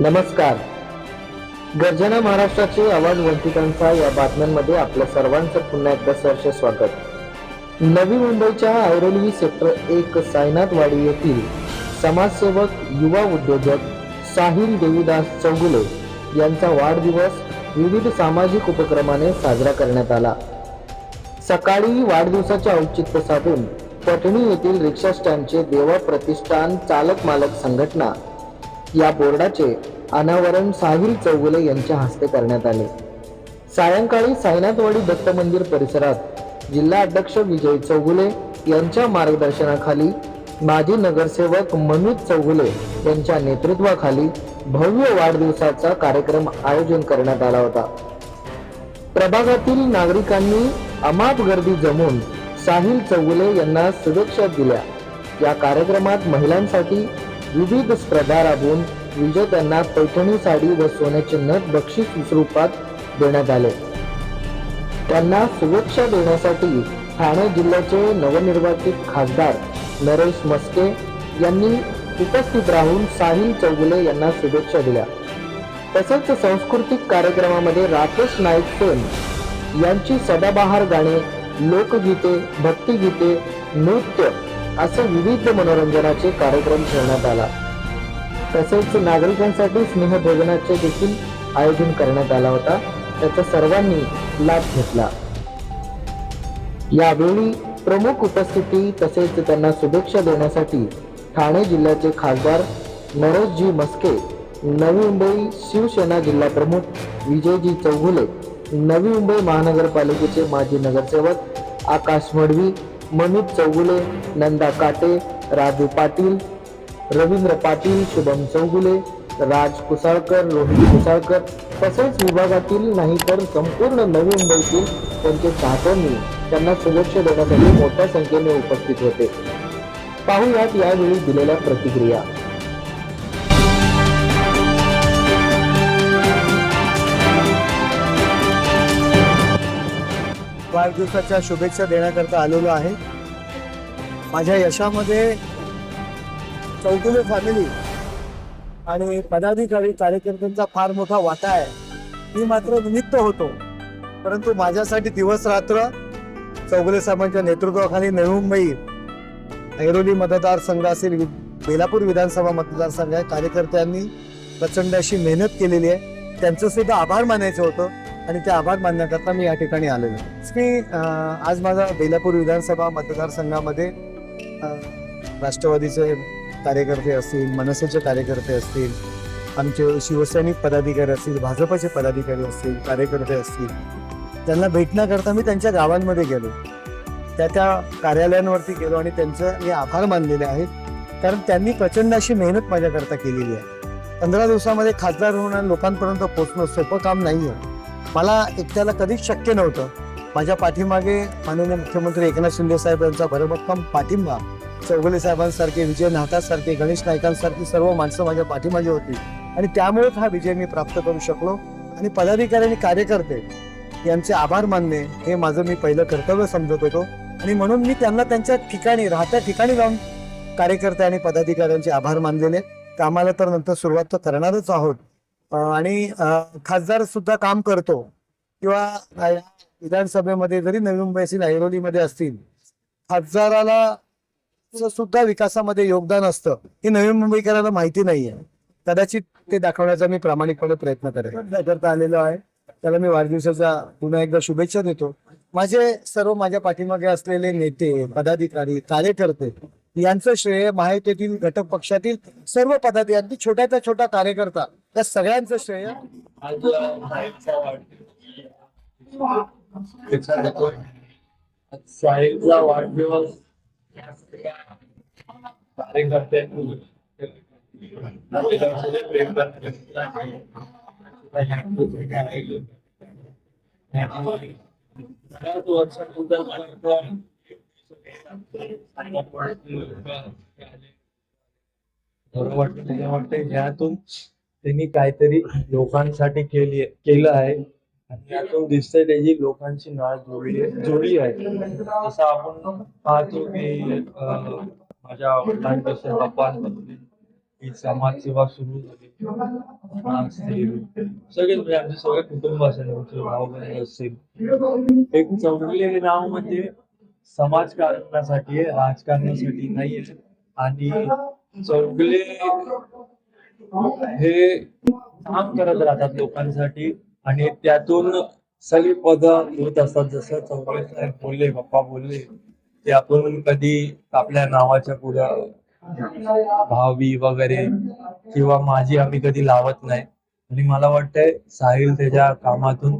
नमस्कार. गर्जना महाराष्ट्राचे आवाज वंचितांचा या बातम्यांमध्ये आपल्या सर्वांचं पुन्हा एकदा सहर्ष स्वागत. नवी मुंबईच्या ऐरोली सेक्टर एक सायनाथवाडी येथील समाजसेवक युवा उद्योजक साहिल देवीदास चौगुले यांचा वाढदिवस विविध सामाजिक उपक्रमाने साजरा करण्यात आला. सकाळी वाढदिवसाचे औचित्य साधून पटणी येथील रिक्षा स्टँडचे देवा प्रतिष्ठान चालक मालक संघटना या बोर्डाचे अनावरण साहिल चौगुले यांच्या हस्ते करण्यात आले. सायंकाळी साईनाथवाडी दत्त मंदिर परिसरात जिल्हा अध्यक्ष विजय चौगुले यांच्या मार्गदर्शनाखाली माजी नगरसेवक मनोज चौगुले यांच्या नेतृत्वाखाली भव्य वाढदिवसाचा कार्यक्रम आयोजन करण्यात आला होता. प्रभागातील नागरिकांनी अमाप गर्दी जमून साहिल चौगुले यांना शुभेच्छा दिल्या. या कार्यक्रमात महिलांसाठी विविध स्पर्धा राबवून विजेत्यांना पैठणी साडी व सोन्याचे नथ बक्षीस स्वरूपात देण्यात आले. त्यांना शुभेच्छा देण्यासाठी ठाणे जिल्ह्याचे नवनिर्वाचित खासदार नरेश मस्के यांनी उपस्थित राहून साहिल चौगुले यांना शुभेच्छा दिल्या. तसेच सांस्कृतिक कार्यक्रमामध्ये राकेश नाईक सेन यांची सदाबहार गाणे लोकगीते भक्तिगीते नृत्य असे विविध मनोरंजनाचे कार्यक्रम ठेवण्यात आला. तसेच नागरिकांसाठी स्नेहभोजनाचे देखील आयोजन करण्यात आला होता. त्याचा सर्वांनी लाभ घेतला. यावेळी प्रमुख उपस्थिती तसेच त्यांना शुभेच्छा देण्यासाठी ठाणे जिल्ह्याचे खासदार नरोजजी मस्के नवी मुंबई शिवसेना जिल्हा प्रमुख विजयजी चौघुले नवी मुंबई महानगरपालिकेचे माजी नगरसेवक आकाश मडवी मनु चौगुले नंदा काटे राजू पाटील रवींद्र पाटील शुभम चौगुले राज कुसाळकर रोहित कुसाळकर तसेच विभागातील नाही तर संपूर्ण नवी मुंबईतील त्यांचे चाहत्यांनी त्यांना शुभेच्छा देण्यासाठी मोठ्या संख्येने उपस्थित होते. पाहुयात यावेळी दिलेल्या प्रतिक्रिया. वाढदिवसाच्या शुभेच्छा देण्याकरता आलेलो आहे. माझ्या यशामध्ये चौगुले फॅमिली आणि पदाधिकारी कार्यकर्त्यांचा फार मोठा वाटा आहे. मी मात्र निमित्त होतो. परंतु माझ्यासाठी दिवस रात्र चौगुले साहेबांच्या नेतृत्वाखाली नवी मुंबई ऐरोली मतदारसंघ असेल वि- बेलापूर विधानसभा मतदारसंघ आहे कार्यकर्त्यांनी प्रचंड अशी मेहनत केलेली आहे. त्यांचं सुद्धा आभार मानायचं होतं. आणि ते आभार मानण्याकरता मी या ठिकाणी आलेलो आहे. मी आज माझा बेलापूर विधानसभा मतदारसंघामध्ये राष्ट्रवादीचे कार्यकर्ते असतील मनसेचे कार्यकर्ते असतील आमचे शिवसैनिक पदाधिकारी असतील भाजपचे पदाधिकारी असतील कार्यकर्ते असतील त्यांना भेटण्याकरता मी त्यांच्या गावांमध्ये गेलो. त्या त्या कार्यालयांवरती गेलो आणि त्यांचं मी आभार मानलेले आहेत. कारण त्यांनी प्रचंड अशी मेहनत माझ्याकरता केलेली आहे. पंधरा दिवसामध्ये खासदार होणं लोकांपर्यंत पोहोचणं सोपं काम नाही आहे मला एकट्याला कधीच शक्य नव्हतं. माझ्या पाठीमागे माननीय मुख्यमंत्री एकनाथ शिंदे साहेब यांचा भरभक्कम पाठिंबा चौगुले साहेबांसारखे विजय नाहतासारखे गणेश नायकांसारखी सर्व माणसं माझ्या पाठीमागे होती. आणि त्यामुळेच हा विजय मी प्राप्त करू शकलो आणि पदाधिकारी आणि कार्यकर्ते यांचे आभार मानणे हे माझं मी पहिलं कर्तव्य समजत होतो. आणि म्हणून मी त्यांना त्यांच्या ठिकाणी राहत्या ठिकाणी जाऊन कार्यकर्ते आणि पदाधिकाऱ्यांचे आभार मानलेले. तर आम्हाला तर नंतर सुरुवात तर करणारच आहोत. आणि खासदार सुद्धा काम करतो. किंवा विधानसभेमध्ये जरी नवी मुंबई असतील ऐरोलीमध्ये असतील खासदाराला सुद्धा विकासामध्ये योगदान असतं. हे नवी मुंबईकरांना माहिती नाहीये. कदाचित ते दाखवण्याचा मी प्रामाणिकपणे प्रयत्न करेन. करता आलेलो आहे. त्याला मी वाढदिवसाचा पुन्हा एकदा शुभेच्छा देतो. माझे सर्व माझ्या पाठीमागे असलेले नेते पदाधिकारी कार्यकर्ते यांचं श्रेय महायुतीतील घटक पक्षातील सर्व पदाधिकारी छोट्याचा छोटा कार्यकर्ता त्या सगळ्यांचं श्रेय. साहिलचा वाढदिवस बरं वाटतं त्याच्या वाटतं ह्यातून त्यांनी काहीतरी लोकांसाठी केली केलं आहे. आणि यातून दिसतंय त्याची लोकांची नाळ जोडली जोडली आहे. जसं आपण पाहतो की माझ्या वडिलांपासून पप्पांपासून ही समाजसेवा सुरू झाली. सगळेच सगळे म्हणजे आमचे सगळे कुटुंब असेल आमचे भाऊ बहीण असतील. एक चौगले नाव म्हणजे समाजकारणासाठी राजकारणासाठी नाहीये. आणि चौगले हे काम करत राहतात लोकांसाठी आणि त्यातून सगळी पद होत असतात. जसं चौगले साहेब बोलले पप्पा बोलले ते आपण कधी आपल्या नावाच्या पुढं भावी वगैरे किंवा माझी आम्ही कधी लावत नाही. आणि मला वाटतंय साहिल त्याच्या कामातून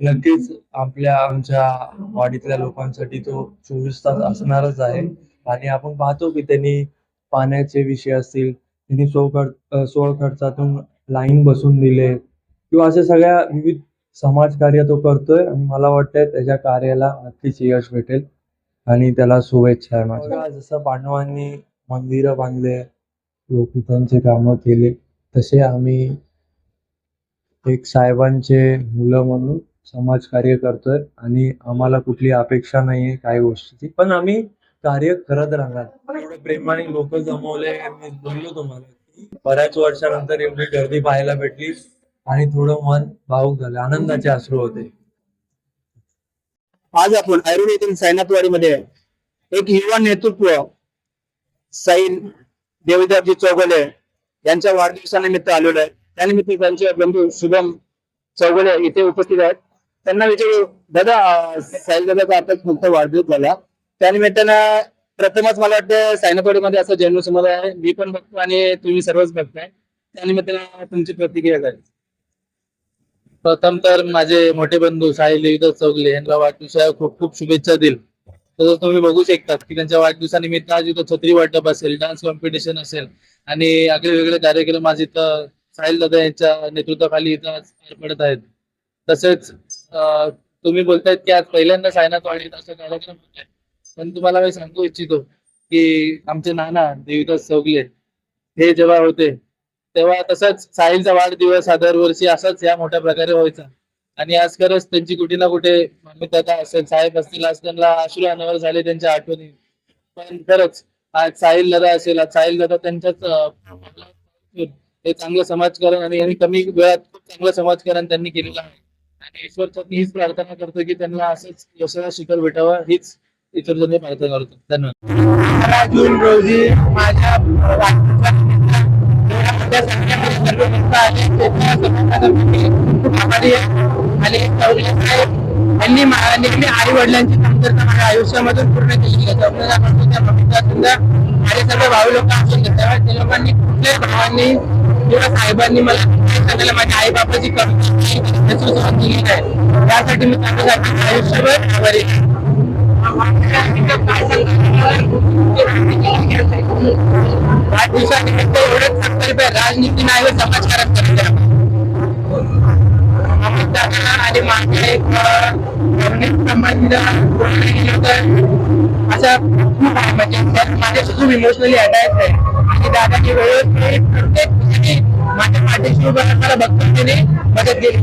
नक्कीच आपल्या आमच्या वाडीतल्या लोकांसाठी तो चोवीस तास असणारच आहे. आणि आपण पाहतो की त्यांनी पाण्याचे विषय असतील त्यांनी सोळ खर्च सोळ खर्चातून लाईन बसून दिले. किंवा अशा सगळ्या विविध समाजकार्य तो करतोय आणि मला वाटतंय त्याच्या कार्याला नक्कीच यश भेटेल. आणि त्याला शुभेच्छा आहे माझ्या. जसं पांडवांनी मंदिरं बांधले लोकितांचे कामं केले तसे आम्ही एक साहेबांचे मुलं म्हणून समाजकार्य करतोय आणि आम्हाला कुठली अपेक्षा नाहीये काही गोष्टीची. पण आम्ही कार्य करत राहणार एवढे प्रेमाने लोक जमवले मी बोललो तुम्हाला. बऱ्याच वर्षानंतर एवढी गर्दी पाहायला भेटली आणि थोडं मन भाऊक झालं. आनंदाचे अश्रू होते. आज आपण ऐरोली येथील सायनाथवाडीमध्ये एक युवा नेतृत्व सैन देवदासजी चौगले यांच्या वाढदिवसानिमित्त आलेलो आहे. त्यानिमित्त त्यांचे बंधू शुभम चौगले इथे उपस्थित आहेत. त्यांना विचारू दादा अं, साहिल दादाचा आताच फक्त वाढदिवस झाला. त्यानिमित्तानं प्रथमच मला वाटतं सायनाथवाडीमध्ये असं जन्मसमारोह आहे. मी पण बघतो आणि तुम्ही सर्वच बघताय. त्यानिमित्तानं तुमची प्रतिक्रिया काय? प्रथम तर माझे मोठे बंधू साहिल चौगले यांना वाढदिवसा खूप खूप शुभेच्छा देईल. तसंच तुम्ही बघू शकता की त्यांच्या वाढदिवसानिमित्त आज इथं छत्री वाटप असेल डान्स कॉम्पिटिशन असेल आणि आगळे वेगळे कार्यक्रम आज इथं साहिल दादा यांच्या नेतृत्वाखाली इथं पार पडत आहेत. तसेच तुम्ही बोलतायत की आज पहिल्यांदा सायनाथ वाडीत असं कार्यक्रम होत आहे पण तुम्हाला मी सांगू इच्छितो की आमचे नाना देवीदास चौगले हे जेव्हा होते तेव्हा तसंच साहिलचा वाढदिवस हा दरवर्षी असाच या मोठ्या प्रकारे व्हायचा. आणि आज खरंच त्यांची कुठे ना कुठे मान्यता असेल. साहेब असतील आज त्यांना अश्रू अनावर झाले त्यांच्या आठवणी. पण खरंच आज साहिल दादा असेल आज साहिल दादा त्यांच्याच हे चांगलं समाजकारण आणि कमी वेळात खूप चांगलं समाजकारण त्यांनी केलेलं आहे. आणि ईश्वर हीच प्रार्थना करतो की त्यांना असंच यशाला शिखर भेटावं हीच ईश्वरचरणी प्रार्थना करतो धन्यवाद अकरा जून रोजी माझ्या वाढदिवसानिमित्त एवढ्या मोठ्या संख्येमध्ये सर्व आले त्याच्या खूप आभारी आहे आणि चौगले साहेब यांनी मा- नेहमी आई वडिलांची कमतरता माझ्या आयुष्यामधून पूर्ण केली आहे त्या सुद्धा माझे सर्व भाऊ लोक असून तेव्हा त्या लोकांनी कुठल्याही भावांनी किंवा साहेबांनी मला कुठल्याही सांगायला माझ्या आई बापाची कमी नेतृत्व केली आहे त्यासाठी मी त्यांच्यासाठी आयुष्यभर आभारी आहे. वाढदिवसानिमित्त एवढंच आहे राजनीती नाही समाजकारण आणि एक अं, असं खूप आहे. म्हणजे माझ्याशी खूप इमोशनली अटॅच आहे. आणि दादाची वेळेस प्रत्येक माझ्या पाठीशी मला बघतो त्याने मदत केली.